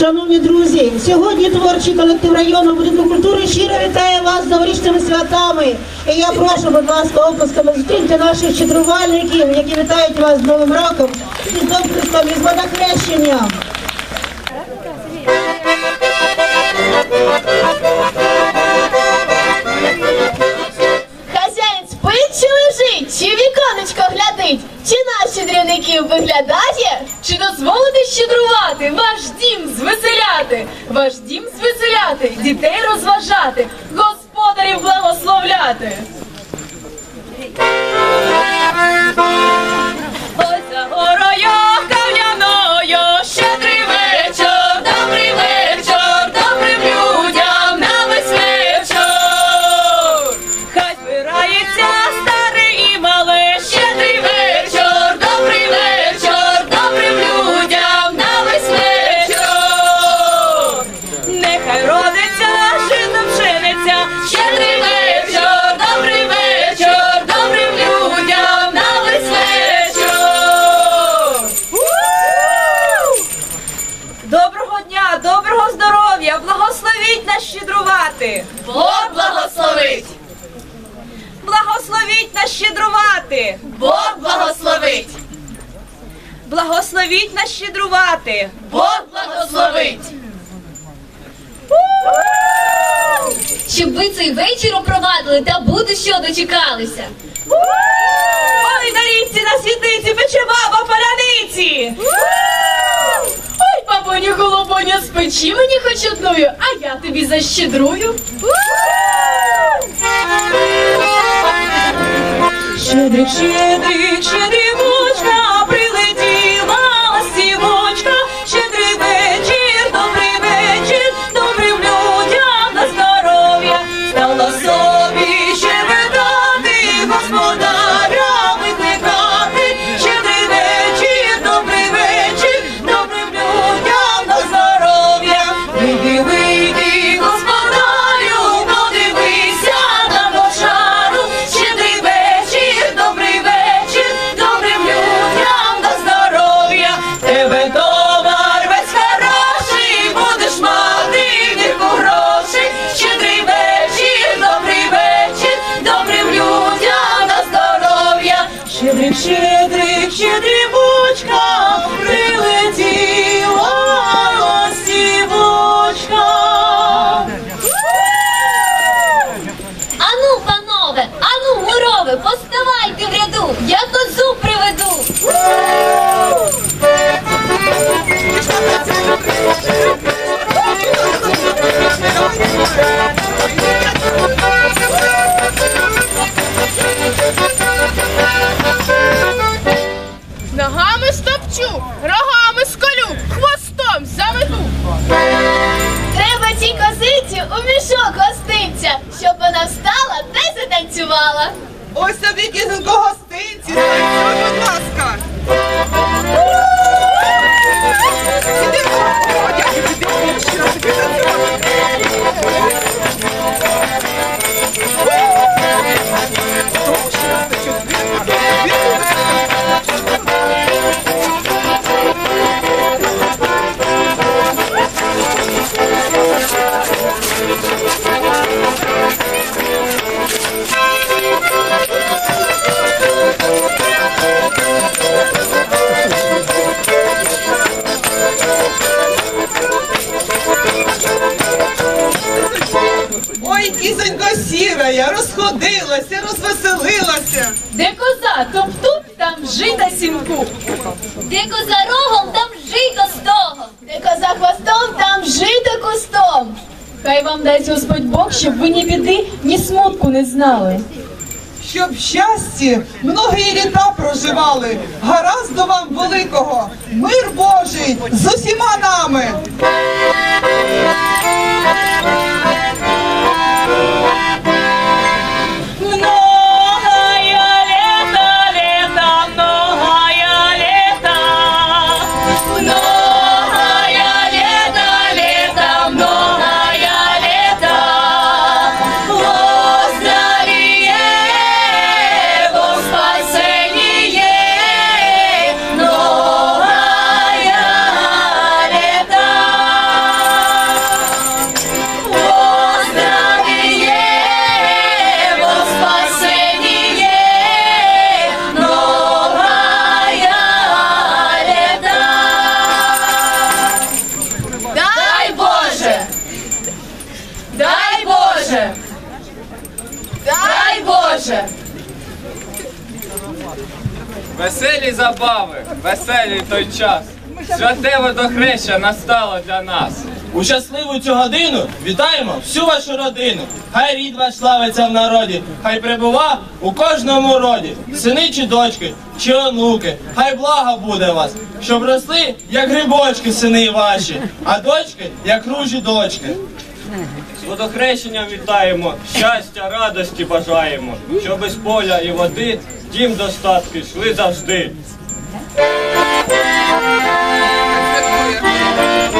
Шановні друзі, сьогодні творчий колектив району будинку культури щиро вітає вас з новорічними святами. І я прошу, будь ласка, оплесками зустріньте наших щедрувальників, які вітають вас з Новим роком, із Христом, із водохрещенням. Хазяїн спить чи лежить, чи віконечко глядить, чи наші дряники виглядає, чи дозволите щедрувати, ваш дім звеселяти, ваш дім звеселяти, дітей розважати, господарів благословляти. Ось за горою нас щедрувати. Бог благословить. щоб ви цей вечір опровадили та буде що дочекалися. Ой, на річці на світиці пече баба паляниці. Ой, бабуню голубоню, спечи мені хоч одною, а я тобі защедрую. Щедрик, щедрик, щедрівочка, сколю, хвостом заведу. Треба цій козиці у мішок гостинця, щоб вона встала та затанцювала. Ось тобі кізонько гостинці, станцюй, будь ласка. Сидимо. О, дякую тобі, щиро тобі Ой, кізонько сіра, я розходилася, розвеселилася. Де коза, топ-туп, там жита сімку. Де коза рогом, там жито стогом. Де коза хвостом, там жито кустом. Хай вам дасть Господь Бог, щоб ви ні біди, ні смутку не знали. Щоб щасті многі літа проживали, гаразду вам великого, мир Божий з усіма нами. Веселий той час. Святе водохреща настало для нас. У щасливу цю годину вітаємо всю вашу родину. Хай рід ваш славиться в народі, хай прибува у кожному роді. Сини чи дочки, чи онуки, хай благо буде вас, щоб росли, як грибочки, сини ваші, а дочки, як ружі дочки. З водохрещенням вітаємо, щастя, радості бажаємо, щоб із поля і води дім достатки йшли завжди. Хай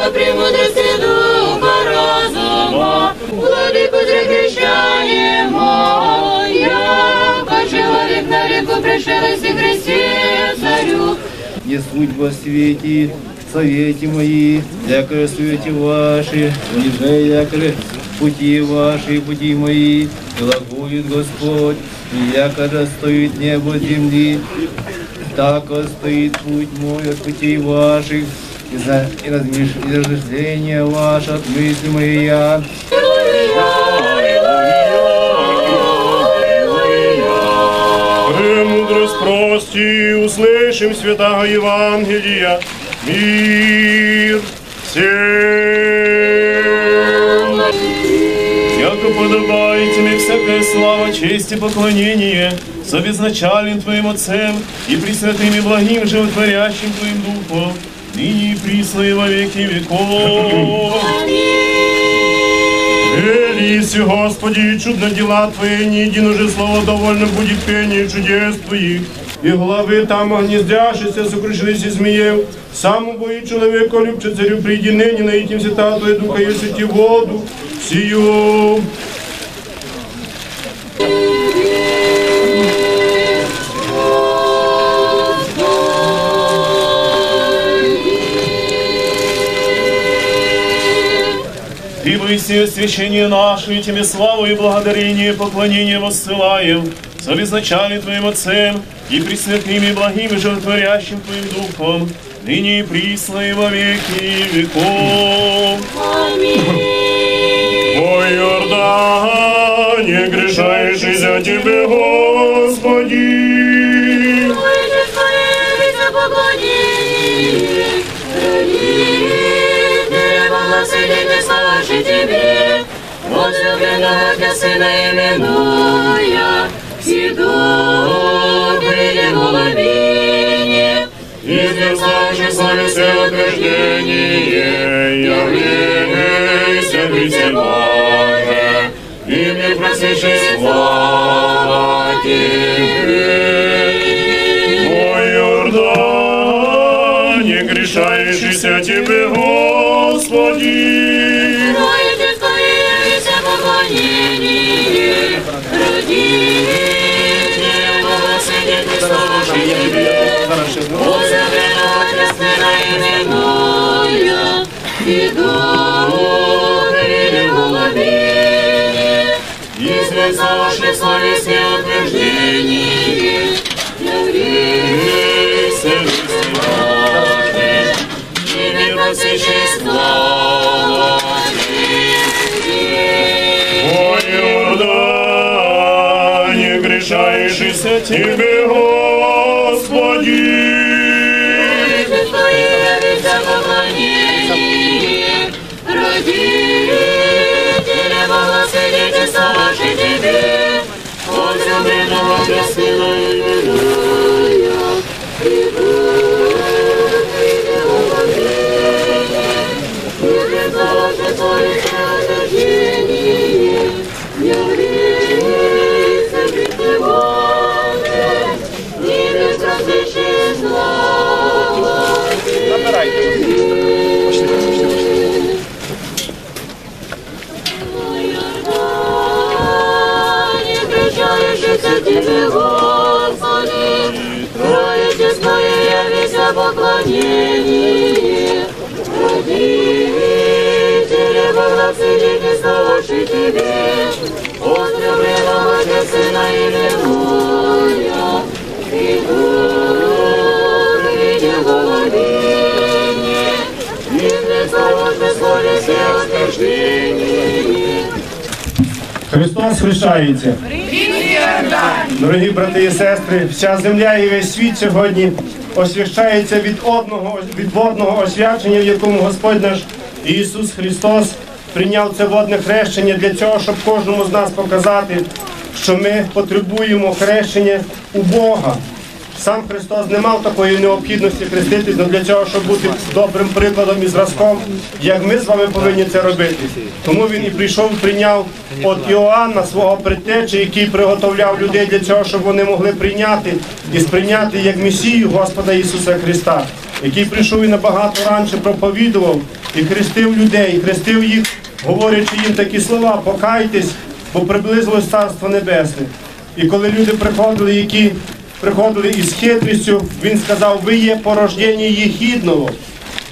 Духа премудрости, Духа разума, Владику захищаємо, як человек на реку пришелось и царю, не суть во свете, в совете мои, якоры свете ваши, ниже якоры пути ваши, пути мои, глаголит Господь, и якоры стоит небо земли, так стоит путь мой от путей ваших, и, за, и, размеш, и размышления ваши от мысли моя. Премудрость прости, услышим святого Евангелия. Мир всем. Яко подобает тебе всякая слава, честь и поклонение, с обезначален Твоим Отцем и пресвятым и благим животворящим Твоим Духом, ныне и присно и во веки веков. Велись, Господи, чудно дела Твои, не един уже слово довольно будет пение чудес Твоих И главы там огнездящиеся, сокрушились и змеев. Саму бой человека, любче царю, приди ныне, наитим свята Твоя Духа, и сети воду сию. Ты выси освящение наше, и Тебе славу и благодарение, и поклонение воссылаем, с обезначали Твоим Отцем, и пресвятым и благим, и животворящим Твоим Духом, ныне и присно, и во веки веков. Ой, Иордане, грешаешь за Тебе, Господи. Возлюбленного для сына именуя, Сиду перед головине, Известнавши славе все утверждение, явлейся Христе Боже, и мне просвещи слава Тебе. Ой, Иордане, грешающийся Тебе, Господи, чувство явится поклонение, родине, сына именуя, Иду перед головине, Известнавши славе все утверждение, явлейся Христе Боже, и не просвещи слава Тебе. Иордане, грешаешься Тебе, Господи. Благословительства ваши тебе, возлюбленного для сына именуя, Христос хрещається. Дорогі брати і сестри, вся земля і весь світ сьогодні освящається від одного від водного освячення, в якому Господь наш Ісус Христос прийняв це водне хрещення для цього, щоб кожному з нас показати, що ми потребуємо хрещення у Бога. Сам Христос не мав такої необхідності хреститись, але для цього, щоб бути добрим прикладом і зразком, як ми з вами повинні це робити. Тому він і прийшов, прийняв от Іоанна, свого предтечі, який приготовляв людей для цього, щоб вони могли прийняти і сприйняти як Месію Господа Ісуса Христа, який прийшов і набагато раніше проповідував і хрестив людей, і хрестив їх, говорячи їм такі слова: покайтесь, бо приблизилось Царство Небесне. І коли люди приходили, які приходили із хитрістю, він сказав, ви є порождення єхідного.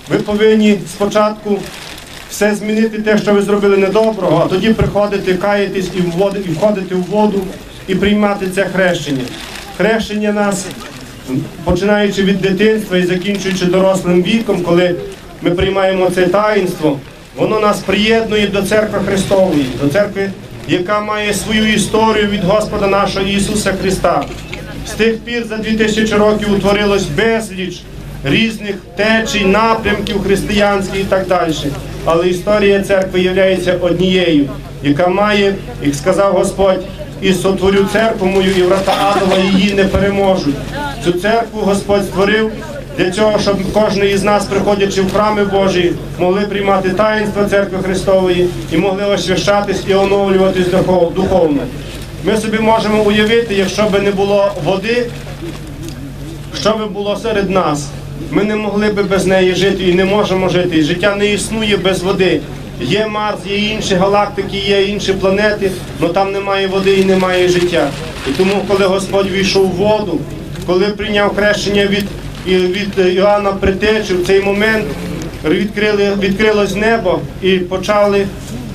Ви повинні спочатку все змінити те, що ви зробили недоброго, а тоді приходити, каятись і входити в воду і приймати це хрещення. Хрещення нас, починаючи від дитинства і закінчуючи дорослим віком, коли ми приймаємо це таїнство, воно нас приєднує до церкви Христової, до церкви, яка має свою історію від Господа нашого Ісуса Христа. Тих пір за 2000 років утворилось безліч різних течій, напрямків християнських і так далі. Але історія церкви є однією, яка має, як сказав Господь, і сотворю церкву мою, і врата Адова її не переможуть. Цю церкву Господь створив для цього, щоб кожен із нас, приходячи в храми Божі, могли приймати таїнство церкви Христової і могли освящатись і оновлюватись духов- духовно. Ми собі можемо уявити, якщо б не було води, що би було серед нас. Ми не могли би без неї жити і не можемо жити. Життя не існує без води. Є Марс, є інші галактики, є інші планети, але там немає води і немає життя. І тому, коли Господь війшов в воду, коли прийняв хрещення від, від Іоанна Притечі, в цей момент відкрили, відкрилось небо і почали,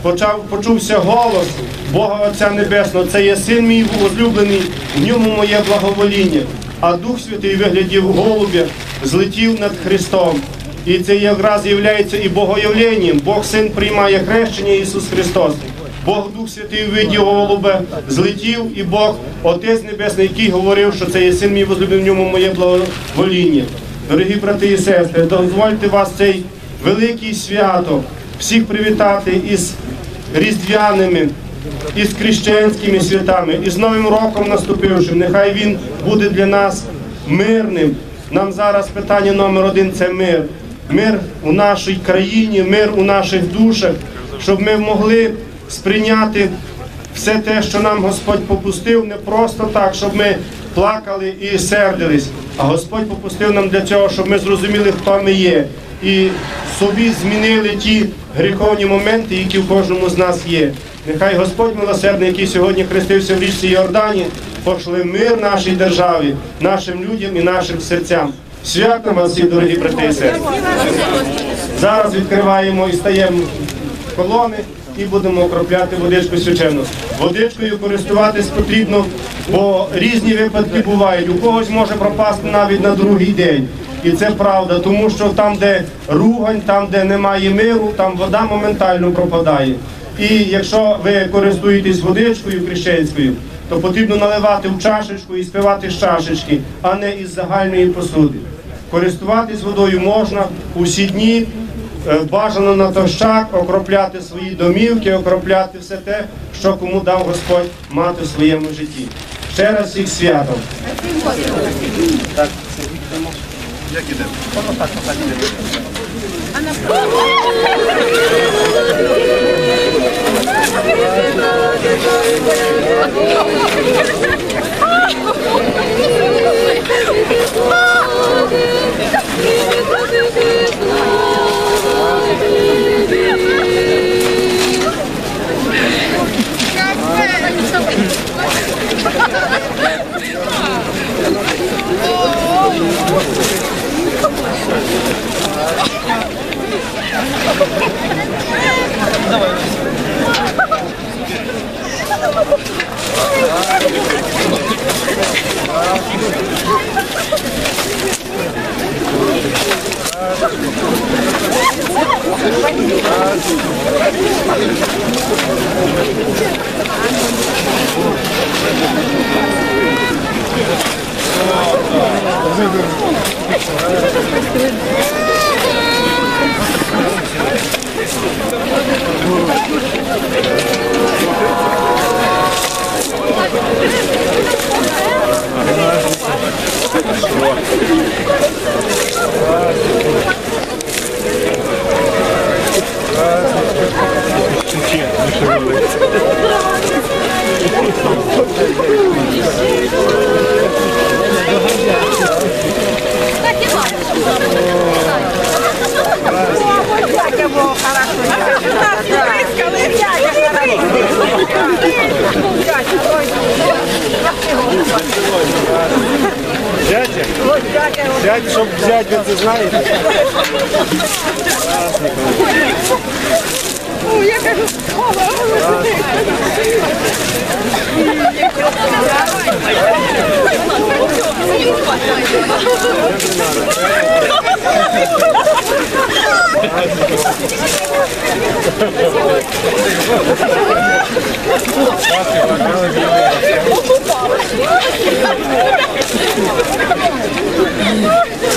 почав, почувся голос Бога Отця Небесного. Це є син мій возлюблений, в ньому моє благовоління. А Дух Святий виглядів голубя, злетів над Христом. І це якраз є і богоявленням. Бог Син приймає хрещення Ісус Христос. Бог Дух Святий в голубе злетів, і Бог, Отець Небесний, який говорив, що це є син мій возлюблений, в ньому моє благовоління. Дорогі брати і сестри, дозвольте вас цей великий свято всіх привітати із різдвяними, із крещенськими святами, із Новим роком наступившим. Нехай він буде для нас мирним. Нам зараз питання номер один це мир. Мир у нашій країні, мир у наших душах, щоб ми могли сприйняти все те, що нам Господь попустив, не просто так, щоб ми плакали і сердились, а Господь попустив нам для цього, щоб ми зрозуміли, хто ми є, і собі змінили ті гріховні моменти, які в кожному з нас є. Нехай Господь милосердний, який сьогодні хрестився в річці Йордані, пошли мир нашій державі, нашим людям і нашим серцям. Свято вас всіх, дорогі брати і сестри. Зараз відкриваємо і стаємо колони і будемо окропляти водичку свячену. Водичкою користуватись потрібно, бо різні випадки бувають. У когось може пропасти навіть на другий день. І це правда, тому що там, де ругань, там, де немає миру, там вода моментально пропадає. І якщо ви користуєтесь водичкою крещенською, то потрібно наливати в чашечку і спивати з чашечки, а не із загальної посуди. Користуватись водою можна усі дні, е, бажано натощак окропляти свої домівки, окропляти все те, що кому дав Господь мати в своєму житті. Ще раз всіх святом. 焼けてる。Взяти, щоб взяти, ви це? Ну, я кажу, школа, а ви сюди.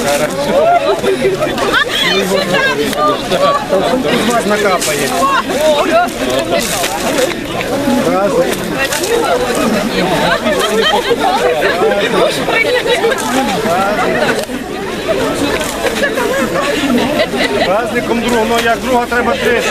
Хорошо. Накапает. Праздником другого, ну як друга треба три.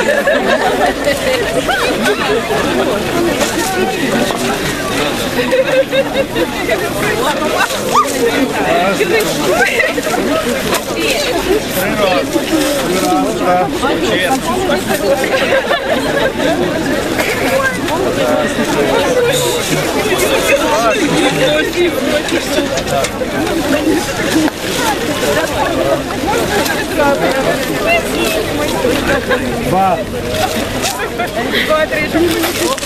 Два.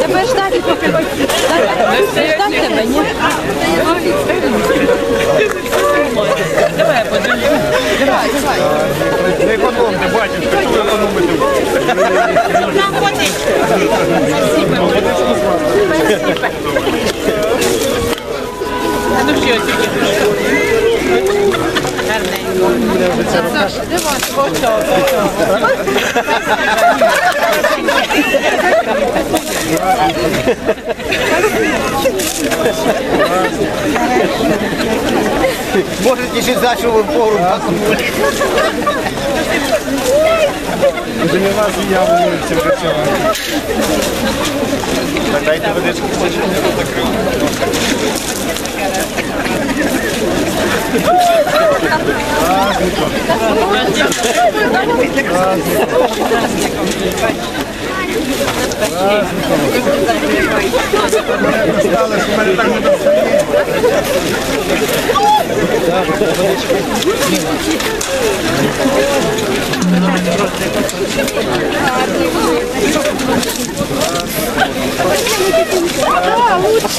Тебе ждати поки. Ждати тебе, ні? Не економте, батюшка, що ви економите? Можете ще зачали пору. Вже не вас я волнуюся вже цього. Дайте водички. А, лучше.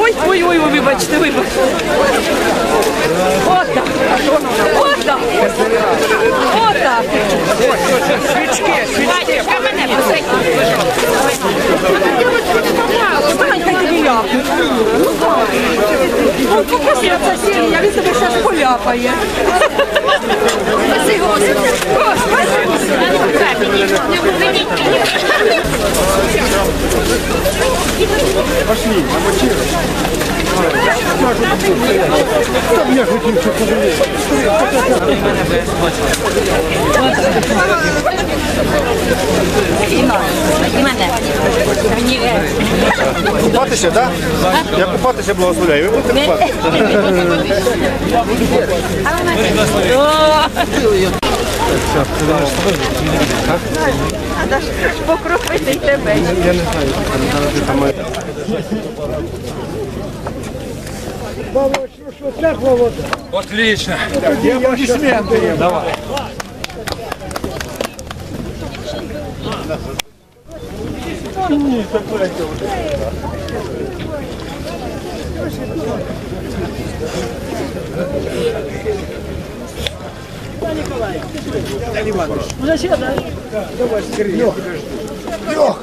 Ой, ой, ой, ой, вибачте, вибачте. Отак. Отак. Отак. Свічки, свічки. мене Станьте тобі я. Ну, покажи це сіль, він тебе зараз поляпає. Спаси, Господи. Пошли. Там я хотів, щоб подивитися. Купатися, так? Я купатися благословляю. Ви будете купатися? Покропити й тебе. Я не знаю, зараз там має. Отлично. Я аплодисменти. Давай. Не, нормально. Молодці, ну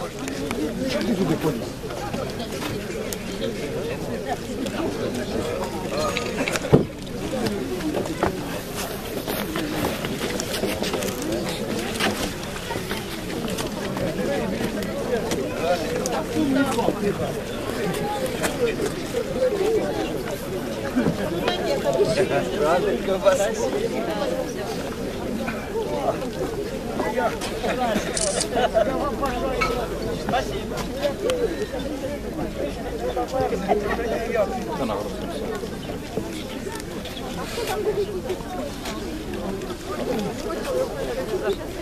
Спасибо. Спасибо.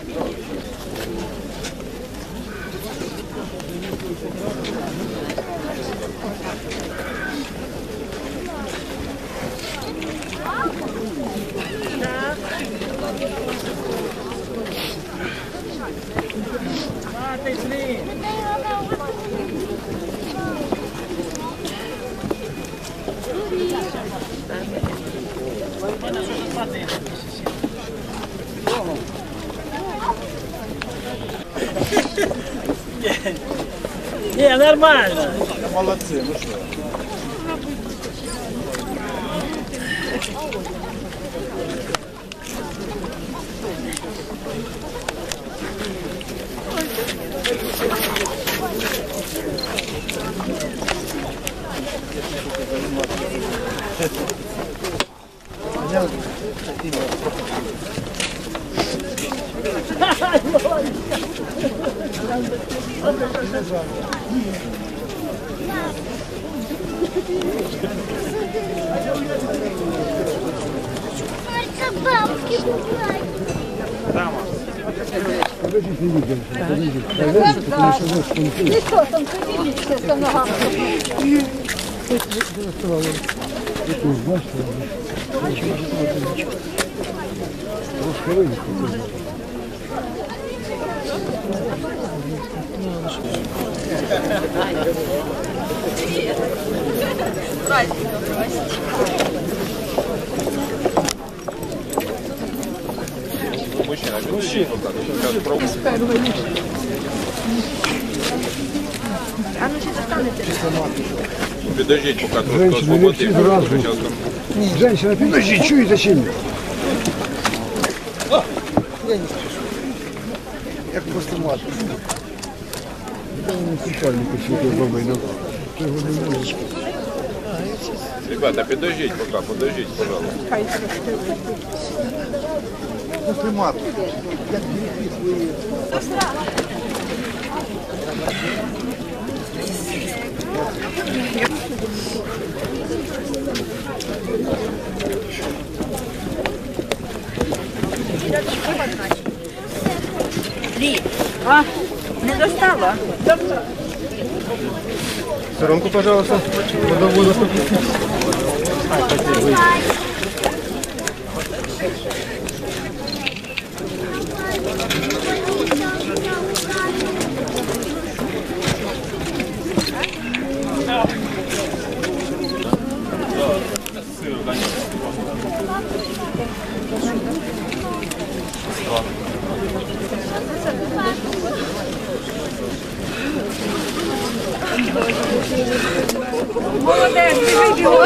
慢。点儿你这也没事 человек. Это узнать, что он ничего не Русского Праздник, Мужчина, А ну сейчас останется тебе пока тут Женщина, не все сразу. Женщина, ты подожди, чуй, зачем? Я не спешу. Я просто мат. Я не специально почему-то бабой, но... Ребята, подождите пока, подождите, пожалуйста. После мат. Я переписываю. А, не достала? Сторонку, пожалуйста. 我带你，你给我。